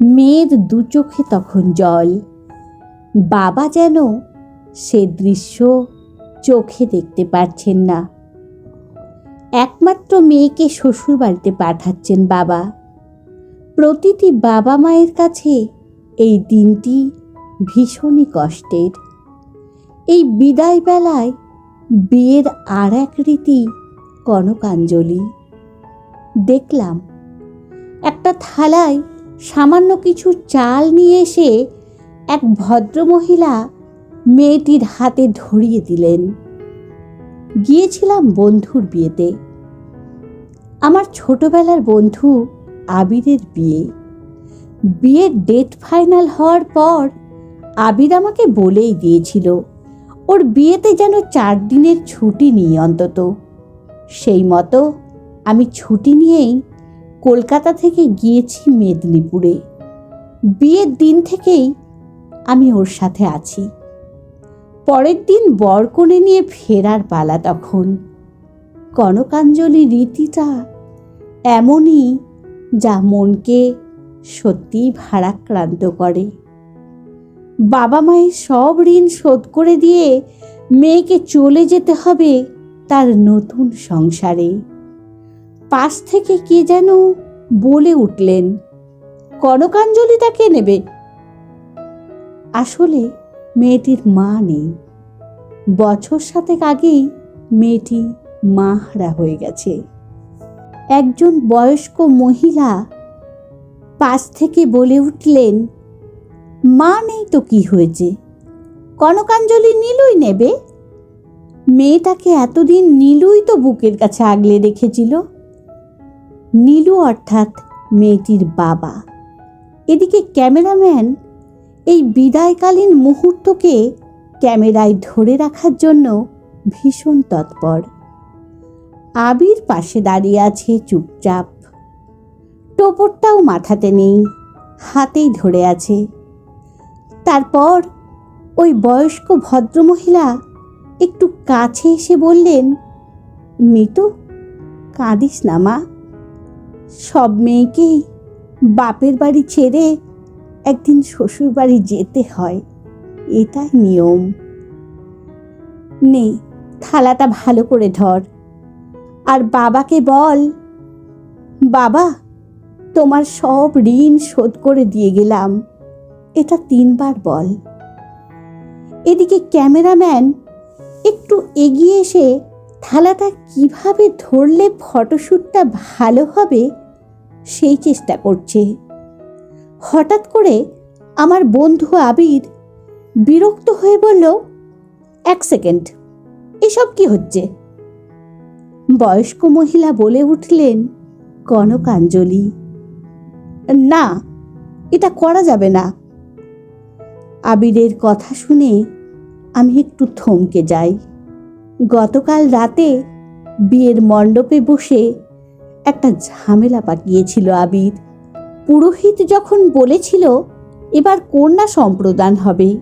মেয়ের দু চোখে তখন জল। বাবা যেন সে দৃশ্য চোখে দেখতে পারছেন না। একমাত্র মেয়েকে শ্বশুর বাড়িতে পাঠাচ্ছেন বাবা। প্রতিটি বাবা মায়ের কাছে এই দিনটি ভীষণই কষ্টের। এই বিদায় বেলায় বিয়ের আর এক রীতি কনকাঞ্জলি। দেখলাম একটা থালায় সামান্য কিছু চাল নিয়ে এসে এক ভদ্রমহিলা মেয়েটির হাতে ধরিয়ে দিলেন। গিয়েছিলাম বন্ধুর বিয়েতে। আমার ছোটবেলার বন্ধু আবিরের বিয়ে। বিয়ের ডেট ফাইনাল হওয়ার পর আবির আমাকে বলেই দিয়েছিল, ওর বিয়েতে যেন চার দিনের ছুটি নিই অন্তত। সেই মতো আমি ছুটি নিয়েই কলকাতা থেকে গিয়েছি মেদিনীপুরে। বিয়ের দিন থেকেই আমি ওর সাথে আছি। পরের দিন বরকনে নিয়ে ফেরার পালা তখন। কনকাঞ্জলি রীতিটা এমনই যা মনকে সত্যিই ভারাক্রান্ত করে। বাবা মায়ের সব ঋণ শোধ করে দিয়ে মেয়েকে চলে যেতে হবে তার নতুন সংসারে। পাশ থেকে কে যেন বলে উঠলেন। কনকাঞ্জলি তাকে নেবে। আসলে মেয়েটির মা নেই। বছর সাতেক আগেই মেয়েটি মা হারা হয়ে গেছে। একজন বয়স্ক মহিলা পাশ থেকে বলে উঠলেন, মা নেই তো কি হয়েছে? কনকাঞ্জলি নীলুই নেবে? মেয়েটাকে এতদিন নীলুই তো বুকের কাছে আগলে রেখেছিল। নীলু অর্থাৎ মেয়েটির বাবা। এদিকে ক্যামেরাম্যান এই বিদায়কালীন মুহূর্তকে ক্যামেরায় ধরে রাখার জন্য ভীষণ তৎপর। আবির পাশে দাঁড়িয়ে আছে চুপচাপ। টোপরটাও মাথাতে নেই, হাতেই ধরে আছে। তারপর ওই বয়স্ক ভদ্রমহিলা একটু কাছে এসে বললেন, মিতু, কাঁদিস না মা। সব মেয়েকেই বাপের বাড়ি ছেড়ে একদিন শ্বশুর বাড়ি যেতে হয়। এটাই নিয়ম। নে, থালাটা ভালো করে ধর। আর বাবাকে বল, বাবা, তোমার সব ঋণ শোধ করে দিয়ে গেলাম। এটা তিনবার বল। এদিকে ক্যামেরাম্যান একটু এগিয়ে এসে থালাটা কীভাবে ধরলে ফটোশ্যুটটা ভালো হবে সেই চেষ্টা করছে। হঠাৎ করে আমার বন্ধু আবির বিরক্ত হয়ে বলল, এক সেকেন্ড, এসব কি হচ্ছে? বয়স্ক মহিলা বলে উঠলেন, কনকাঞ্জলি। না, এটা করা যাবে না। আবিরের কথা শুনে আমি একটু থমকে যাই। গতকাল রাতে বিয়ের মণ্ডপে বসে একটা ঝামেলা পাকিয়েছিল আবির পুরোহিত যখন বলেছিল, এবার কন্যা সম্প্রদান হবে।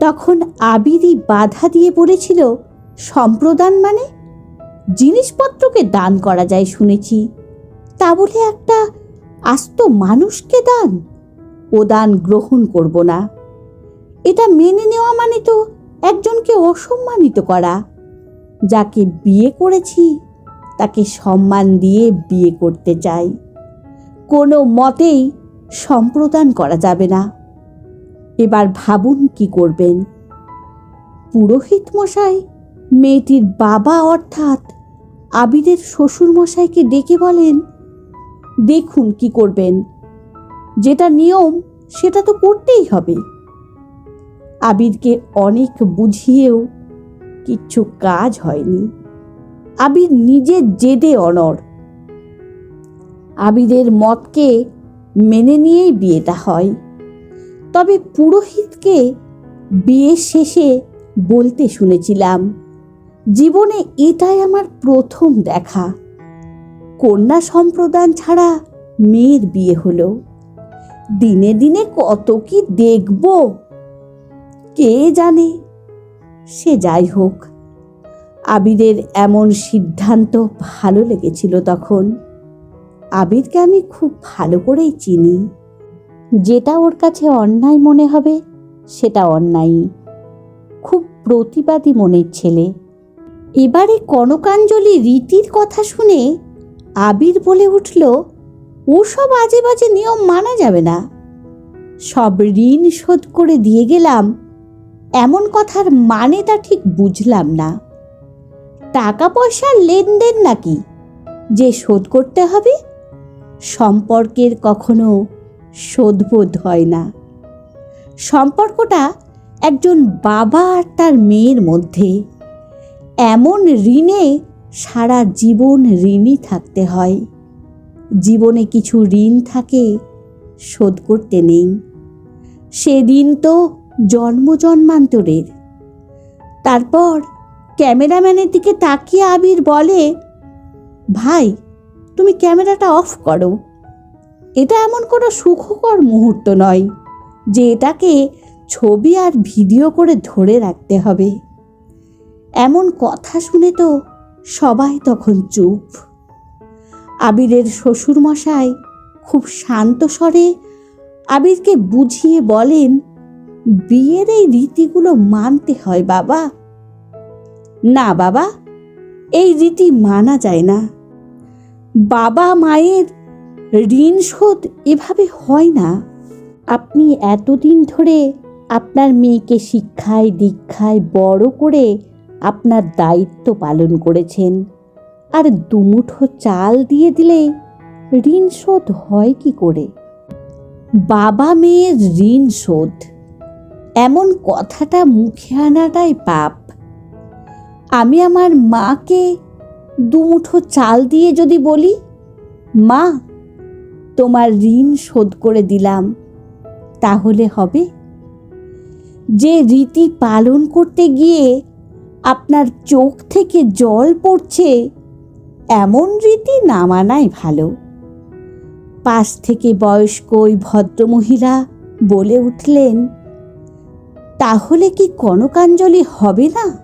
তখন আবিরই বাধা দিয়ে বলেছিল, সম্প্রদান মানে? জিনিসপত্রকে দান করা যায় শুনেছি। তা বলে একটা আস্ত মানুষকে দান? ও দান গ্রহণ করব না। এটা মেনে নেওয়া মানে তো একজনকে অসম্মানিত করা। যাকে বিয়ে করেছি তাকে সম্মান দিয়ে বিয়ে করতে চাই। কোনো মতেই সম্প্রদান করা যাবে না। এবার ভাবুন কি করবেন? পুরোহিত মশাই, মেয়েটির বাবা অর্থাৎ আবিরের শ্বশুর মশাইকে ডেকে বলেন, দেখুন কি করবেন। যেটা নিয়ম, সেটা তো করতেই হবে। আবিরকে অনেক বুঝিয়েও কিচ্ছু কাজ হয়নি। আবির নিজের জেদে অনর আবিরের মতকে মেনে নিয়েই বিয়েটা হয়। তবে পুরোহিতকে বিয়ে শেষে বলতে শুনেছিলাম, জীবনে এটাই আমার প্রথম দেখা। কন্যা সম্প্রদান ছাড়া মেয়ের বিয়ে হলো। দিনে দিনে কত কি দেখব। কে জানে? সে যাই হোক। আবিরের এমন সিদ্ধান্ত ভালো লেগেছিল তখন। আবিরকে আমি খুব ভালো করেই চিনি। যেটা ওর কাছে অন্যায় মনে হবে, সেটা অন্যায় খুব প্রতিবাদী মনের ছেলে। এবারে কনকাঞ্জলি রীতির কথা শুনে আবির বলে উঠল, ওসব আজে বাজে নিয়ম মানা যাবে না। সব ঋণ শোধ করে দিয়ে গেলাম, এমন কথার মানেটা ঠিক বুঝলাম না। টাকা পয়সার লেনদেন নাকি? যে শোধ করতে হবে, সম্পর্কের কখনো শোধবোধ হয় না। সম্পর্কটা একজন বাবা আর তার মেয়ের মধ্যে। এমন ঋণে সারা জীবন ঋণই থাকতে হয়। জীবনে কিছু ঋণ থাকে, শোধ করতে নেই। সে ঋণ তো জন্ম জন্মান্তরের। তারপর ক্যামেরাম্যানের দিকে তাকিয়ে আবির বলে, ভাই, তুমি ক্যামেরাটা অফ করো। এটা এমন কোনো সুখকর মুহূর্ত নয় যে এটাকে ছবি আর ভিডিও করে ধরে রাখতে হবে। এমন কথা শুনে তো সবাই তখন চুপ। আবিরের শ্বশুরমশাই খুব শান্ত স্বরে আবিরকে বুঝিয়ে বলেন, বিয়ের এই রীতিগুলো মানতে হয় বাবা। না বাবা, এই রীতি মানা যায় না। বাবা মায়ের ঋণ শোধ এভাবে হয় না। আপনি এতদিন ধরে আপনার মেয়েকে শিক্ষায়, দীক্ষায় বড় করে আপনার দায়িত্ব পালন করেছেন আর দুমুঠো চাল দিয়ে দিলে ঋণ শোধ হয় কি করে? বাবা মেয়ের ঋণ শোধ, এমন কথাটা মুখে আনাটাই পাপ। আমি আমার মাকে দুমুঠো চাল দিয়ে যদি বলি, মা, তোমার ঋণ শোধ করে দিলাম, তাহলে হবে? যে রীতি পালন করতে গিয়ে আপনার চোখ থেকে জল পড়ছে, এমন রীতি না মানাই ভালো। পাশ থেকে বয়স্ক ওই ভদ্রমহিলা বলে উঠলেন, তাহলে কি কনকাঞ্জলি হবে না?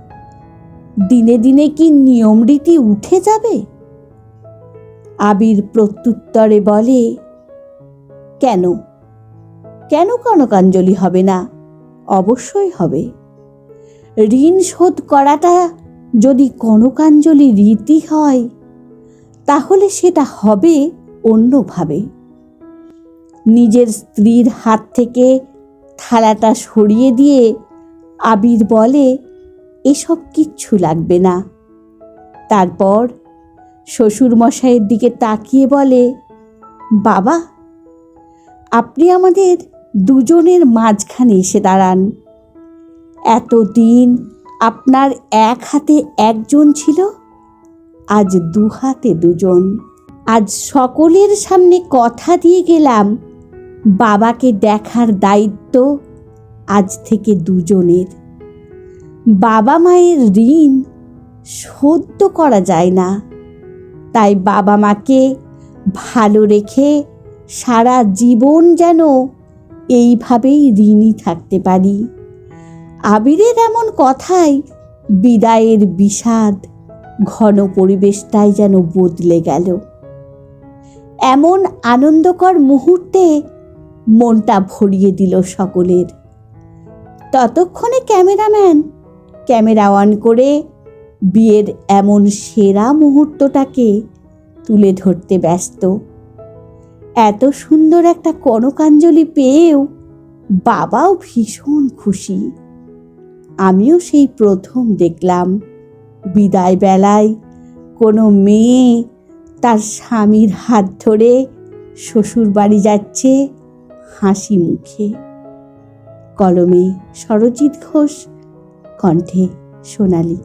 দিনে দিনে কি নিয়ম রীতি উঠে যাবে? আবির প্রত্যুত্তরে বলে, কেন? কেন কনকাঞ্জলি হবে না? অবশ্যই হবে। ঋণ শোধ করাটা যদি কনকাঞ্জলি রীতি হয়, তাহলে সেটা হবে অন্যভাবে। নিজের স্ত্রীর হাত থেকে থালাটা সরিয়ে দিয়ে আবির বলে এসব কিচ্ছু লাগবে না। তারপর শ্বশুরমশাইয়ের দিকে তাকিয়ে বলে, বাবা, আপনি আমাদের দুজনের মাঝখানে এসে দাঁড়ান। এতদিন আপনার এক হাতে একজন ছিল, আজ দু হাতে দুজন। আজ সকলের সামনে কথা দিয়ে গেলাম, বাবাকে দেখার দায়িত্ব আজ থেকে দুজনের। বাবা মায়ের ঋণ শোধ করা যায় না। তাই বাবা মাকে ভালো রেখে সারা জীবন যেন এইভাবেই ঋণী থাকতে পারি। আবিরের এমন কথাই বিদায়ের বিষাদ ঘন পরিবেশটাই যেন বদলে গেল। এমন আনন্দকর মুহূর্তে মনটা ভরিয়ে দিল সকলের। ততক্ষণে ক্যামেরাম্যান ক্যামেরা অন করে বিয়ের এমন সেরা মুহূর্তটাকে তুলে ধরতে ব্যস্ত। এত সুন্দর একটা কনকাঞ্জলি পেয়েও বাবাও ভীষণ খুশি। আমিও সেই প্রথম দেখলাম। বিদায় বেলায় কোনো মেয়ে তার স্বামীর হাত ধরে শ্বশুর বাড়ি যাচ্ছে হাসি মুখে। কলমে সরজিৎ ঘোষ কণ্ঠে সোনালী।